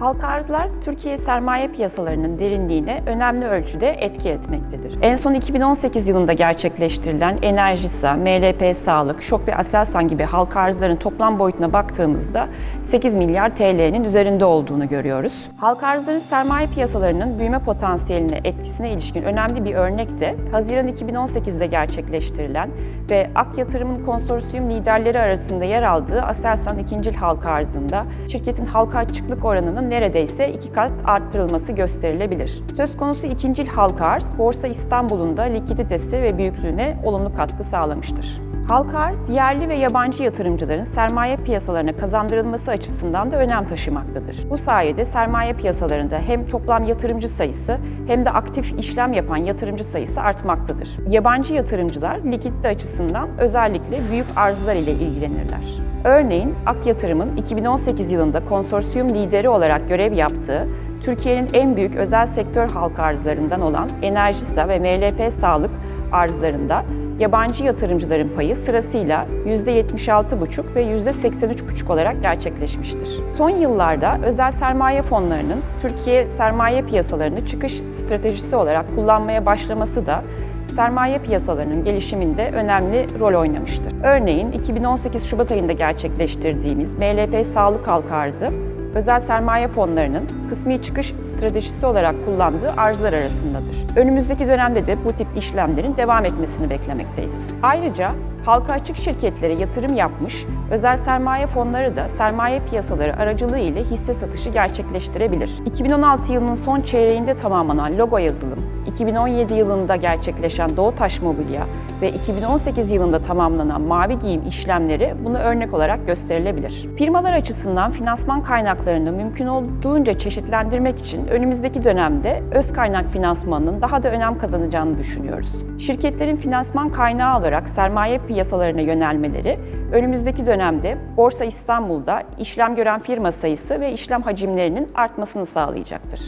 Halka arzlar Türkiye sermaye piyasalarının derinliğine önemli ölçüde etki etmektedir. En son 2018 yılında gerçekleştirilen Enerjisa, MLP Sağlık, Şok ve Aselsan gibi halka arzların toplam boyutuna baktığımızda 8 milyar TL'nin üzerinde olduğunu görüyoruz. Halka arzların sermaye piyasalarının büyüme potansiyeline etkisine ilişkin önemli bir örnek de Haziran 2018'de gerçekleştirilen ve Ak Yatırım'ın konsorsiyum liderleri arasında yer aldığı Aselsan ikincil halka arzında şirketin halka açıklık oranının neredeyse iki kat arttırılması gösterilebilir. Söz konusu ikincil halka arz, Borsa İstanbul'un da likiditesi ve büyüklüğüne olumlu katkı sağlamıştır. Halka arz, yerli ve yabancı yatırımcıların sermaye piyasalarına kazandırılması açısından da önem taşımaktadır. Bu sayede sermaye piyasalarında hem toplam yatırımcı sayısı hem de aktif işlem yapan yatırımcı sayısı artmaktadır. Yabancı yatırımcılar likidite açısından özellikle büyük arzlar ile ilgilenirler. Örneğin Ak Yatırım'ın 2018 yılında konsorsiyum lideri olarak görev yaptığı Türkiye'nin en büyük özel sektör halka arzlarından olan Enerjisa ve MLP Sağlık arzlarında yabancı yatırımcıların payı sırasıyla %76,5 ve %83,5 olarak gerçekleşmiştir. Son yıllarda özel sermaye fonlarının Türkiye sermaye piyasalarını çıkış stratejisi olarak kullanmaya başlaması da sermaye piyasalarının gelişiminde önemli rol oynamıştır. Örneğin 2018 Şubat ayında gerçekleştirdiğimiz MLP Sağlık Halka Arzı, özel sermaye fonlarının kısmi çıkış stratejisi olarak kullandığı arzlar arasındadır. Önümüzdeki dönemde de bu tip işlemlerin devam etmesini beklemekteyiz. Ayrıca halka açık şirketlere yatırım yapmış, özel sermaye fonları da sermaye piyasaları aracılığı ile hisse satışı gerçekleştirebilir. 2016 yılının son çeyreğinde tamamlanan logo yazılım, 2017 yılında gerçekleşen Doğutaş Mobilya ve 2018 yılında tamamlanan Mavi Giyim işlemleri bunu örnek olarak gösterilebilir. Firmalar açısından finansman kaynaklarını mümkün olduğunca çeşitlendirmek için önümüzdeki dönemde öz kaynak finansmanının daha da önem kazanacağını düşünüyoruz. Şirketlerin finansman kaynağı olarak sermaye piyasalarına yönelmeleri önümüzdeki dönemde Borsa İstanbul'da işlem gören firma sayısı ve işlem hacimlerinin artmasını sağlayacaktır.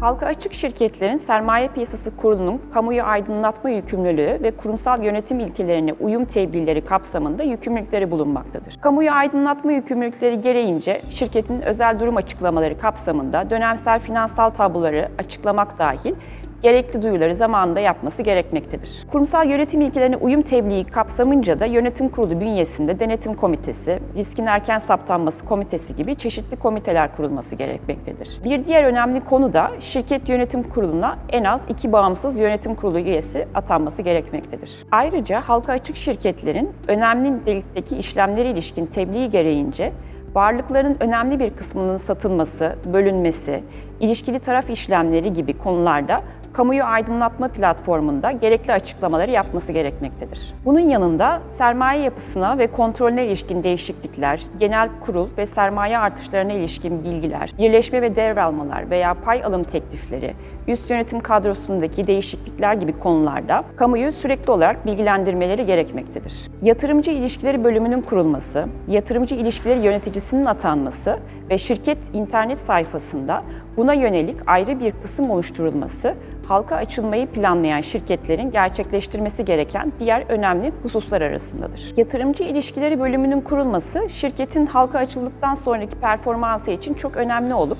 Halka açık şirketlerin sermaye piyasası kurulunun kamuyu aydınlatma yükümlülüğü ve kurumsal yönetim ilkelerine uyum tebliğleri kapsamında yükümlülükleri bulunmaktadır. Kamuyu aydınlatma yükümlülükleri gereğince şirketin özel durum açıklamaları kapsamında dönemsel finansal tabloları açıklamak dahil gerekli duyuları zamanında yapması gerekmektedir. Kurumsal yönetim ilkelerine uyum tebliği kapsamınca da yönetim kurulu bünyesinde denetim komitesi, riskin erken saptanması komitesi gibi çeşitli komiteler kurulması gerekmektedir. Bir diğer önemli konu da şirket yönetim kuruluna en az iki bağımsız yönetim kurulu üyesi atanması gerekmektedir. Ayrıca halka açık şirketlerin önemli nitelikteki işlemlere ilişkin tebliği gereğince varlıkların önemli bir kısmının satılması, bölünmesi, ilişkili taraf işlemleri gibi konularda kamuyu aydınlatma platformunda gerekli açıklamaları yapması gerekmektedir. Bunun yanında sermaye yapısına ve kontrolüne ilişkin değişiklikler, genel kurul ve sermaye artışlarına ilişkin bilgiler, birleşme ve devralmalar veya pay alım teklifleri, üst yönetim kadrosundaki değişiklikler gibi konularda kamuyu sürekli olarak bilgilendirmeleri gerekmektedir. Yatırımcı ilişkileri bölümünün kurulması, yatırımcı ilişkileri yöneticisinin atanması ve şirket internet sayfasında buna yönelik ayrı bir kısım oluşturulması halka açılmayı planlayan şirketlerin gerçekleştirmesi gereken diğer önemli hususlar arasındadır. Yatırımcı ilişkileri bölümünün kurulması şirketin halka açıldıktan sonraki performansı için çok önemli olup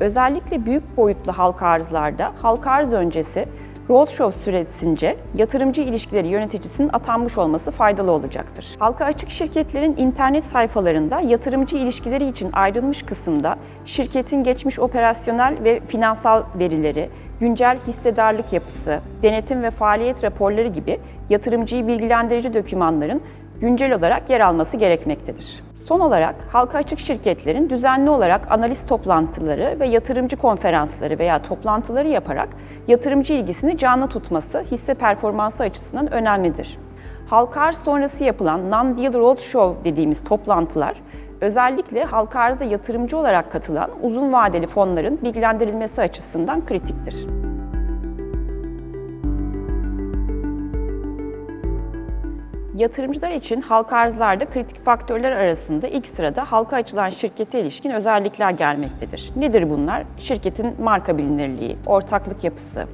özellikle büyük boyutlu halka arzlarda halka arz öncesi Roadshow süresince yatırımcı ilişkileri yöneticisinin atanmış olması faydalı olacaktır. Halka açık şirketlerin internet sayfalarında yatırımcı ilişkileri için ayrılmış kısımda şirketin geçmiş operasyonel ve finansal verileri, güncel hissedarlık yapısı, denetim ve faaliyet raporları gibi yatırımcıyı bilgilendirici dokümanların güncel olarak yer alması gerekmektedir. Son olarak halka açık şirketlerin düzenli olarak analiz toplantıları ve yatırımcı konferansları veya toplantıları yaparak yatırımcı ilgisini canlı tutması hisse performansı açısından önemlidir. Halka arz sonrası yapılan non-deal roadshow dediğimiz toplantılar özellikle halka arza yatırımcı olarak katılan uzun vadeli fonların bilgilendirilmesi açısından kritiktir. Yatırımcılar için halka arzlarda kritik faktörler arasında ilk sırada halka açılan şirkete ilişkin özellikler gelmektedir. Nedir bunlar? Şirketin marka bilinirliği, ortaklık yapısı,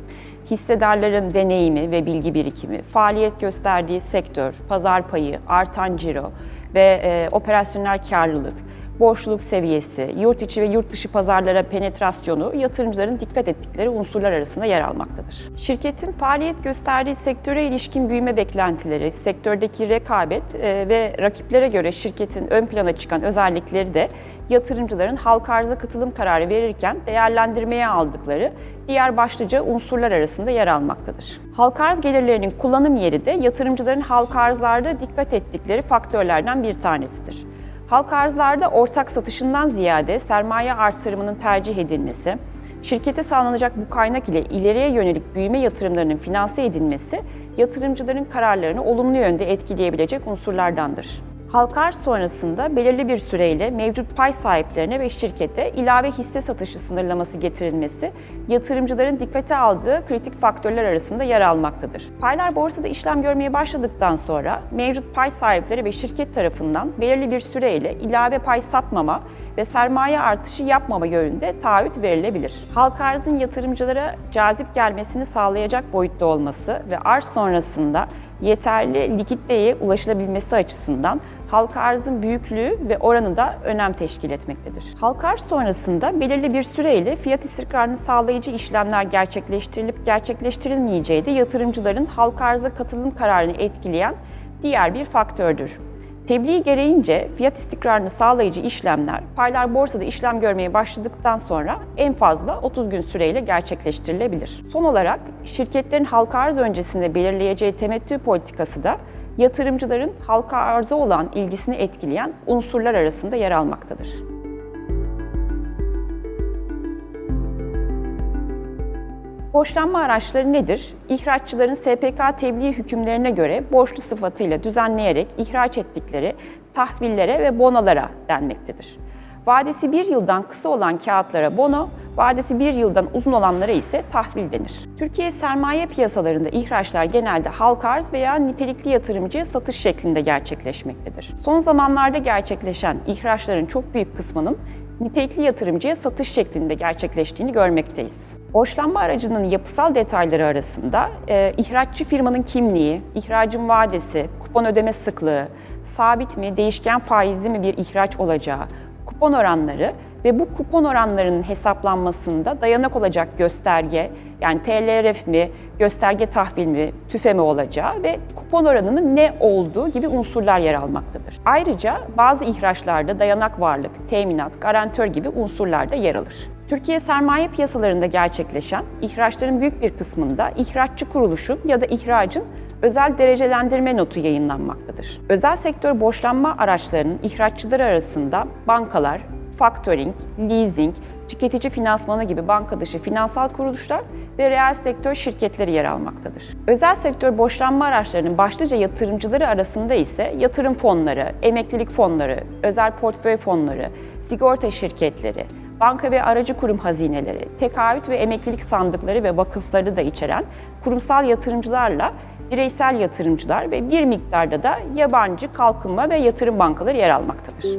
hissedarların deneyimi ve bilgi birikimi, faaliyet gösterdiği sektör, pazar payı, artan ciro ve e, operasyonel karlılık, borçluluk seviyesi, yurt içi ve yurt dışı pazarlara penetrasyonu yatırımcıların dikkat ettikleri unsurlar arasında yer almaktadır. Şirketin faaliyet gösterdiği sektöre ilişkin büyüme beklentileri, sektördeki rekabet e, ve rakiplere göre şirketin ön plana çıkan özellikleri de yatırımcıların halka arza katılım kararı verirken değerlendirmeye aldıkları diğer başlıca unsurlar arasında yer almaktadır. Halka arz gelirlerinin kullanım yeri de yatırımcıların halka arzlarda dikkat ettikleri faktörlerden bir tanesidir. Halka arzlarda ortak satışından ziyade sermaye artırımının tercih edilmesi, şirkete sağlanacak bu kaynak ile ileriye yönelik büyüme yatırımlarının finanse edilmesi, yatırımcıların kararlarını olumlu yönde etkileyebilecek unsurlardandır. Halka arz sonrasında belirli bir süreyle mevcut pay sahiplerine ve şirkete ilave hisse satışı sınırlaması getirilmesi, yatırımcıların dikkate aldığı kritik faktörler arasında yer almaktadır. Paylar borsada işlem görmeye başladıktan sonra mevcut pay sahipleri ve şirket tarafından belirli bir süreyle ilave pay satmama ve sermaye artışı yapmama yönünde taahhüt verilebilir. Halka arzın yatırımcılara cazip gelmesini sağlayacak boyutta olması ve arz sonrasında yeterli likiditeye ulaşılabilmesi açısından halka arzın büyüklüğü ve oranı da önem teşkil etmektedir. Halka arz sonrasında belirli bir süreyle fiyat istikrarını sağlayıcı işlemler gerçekleştirilip gerçekleştirilmeyeceği de yatırımcıların halka arza katılım kararını etkileyen diğer bir faktördür. Tebliğ gereğince fiyat istikrarını sağlayıcı işlemler paylar borsada işlem görmeye başladıktan sonra en fazla 30 gün süreyle gerçekleştirilebilir. Son olarak şirketlerin halka arz öncesinde belirleyeceği temettü politikası da yatırımcıların halka arza olan ilgisini etkileyen unsurlar arasında yer almaktadır. Borçlanma araçları nedir? İhraççıların SPK tebliğ hükümlerine göre borçlu sıfatıyla düzenleyerek ihraç ettikleri tahvillere ve bonolara denmektedir. Vadesi bir yıldan kısa olan kağıtlara bono, vadesi bir yıldan uzun olanlara ise tahvil denir. Türkiye sermaye piyasalarında ihraçlar genelde halka arz veya nitelikli yatırımcıya satış şeklinde gerçekleşmektedir. Son zamanlarda gerçekleşen ihraçların çok büyük kısmının nitelikli yatırımcıya satış şeklinde gerçekleştiğini görmekteyiz. Borçlanma aracının yapısal detayları arasında e, ihraççı firmanın kimliği, ihracın vadesi, kupon ödeme sıklığı, sabit mi, değişken faizli mi bir ihraç olacağı, kupon oranları ve bu kupon oranlarının hesaplanmasında dayanak olacak gösterge, yani TLRF mi, gösterge tahvil mi, tüfe mi olacağı ve kupon oranının ne olduğu gibi unsurlar yer almaktadır. Ayrıca bazı ihraçlarda dayanak varlık, teminat, garantör gibi unsurlar da yer alır. Türkiye sermaye piyasalarında gerçekleşen ihraçların büyük bir kısmında ihraççı kuruluşun ya da ihracın özel derecelendirme notu yayınlanmaktadır. Özel sektör borçlanma araçlarının ihraççılar arasında bankalar, factoring, leasing, tüketici finansmanı gibi banka dışı finansal kuruluşlar ve reel sektör şirketleri yer almaktadır. Özel sektör borçlanma araçlarının başlıca yatırımcıları arasında ise yatırım fonları, emeklilik fonları, özel portföy fonları, sigorta şirketleri, banka ve aracı kurum hazineleri, tekaüt ve emeklilik sandıkları ve vakıfları da içeren kurumsal yatırımcılarla bireysel yatırımcılar ve bir miktarda da yabancı kalkınma ve yatırım bankaları yer almaktadır.